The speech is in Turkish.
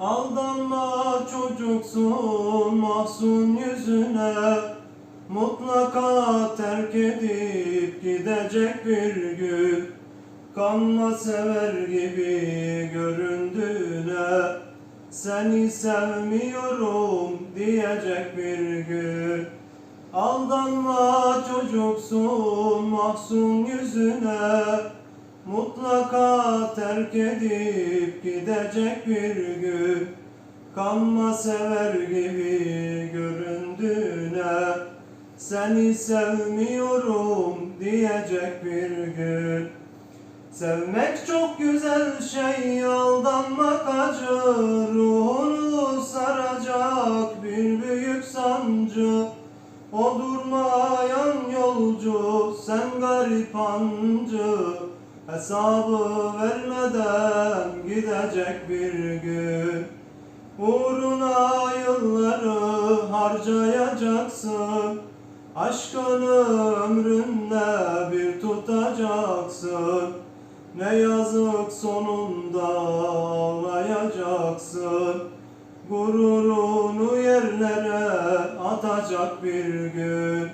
Aldanma çocuksun mahzun yüzüne. Mutlaka terk edip gidecek bir gün. Kanma sever gibi göründüğüne. Seni sevmiyorum diyecek bir gün. Aldanma çocuksun mahzun yüzüne Mutlaka terk edip gidecek bir gün. Kanma sever gibi göründüğüne Seni sevmiyorum diyecek bir gün. Sevmek çok güzel şey, aldanmak acı Ruhunu saracak bir büyük sancı. O durmayan yolcu, sen garip hancı Hesabı vermeden gidecek bir gün. Uğruna yılları harcayacaksın. Aşkını ömründe bir tutacaksın. Ne yazık sonunda ağlayacaksın. Gururunu yerlere atacak bir gün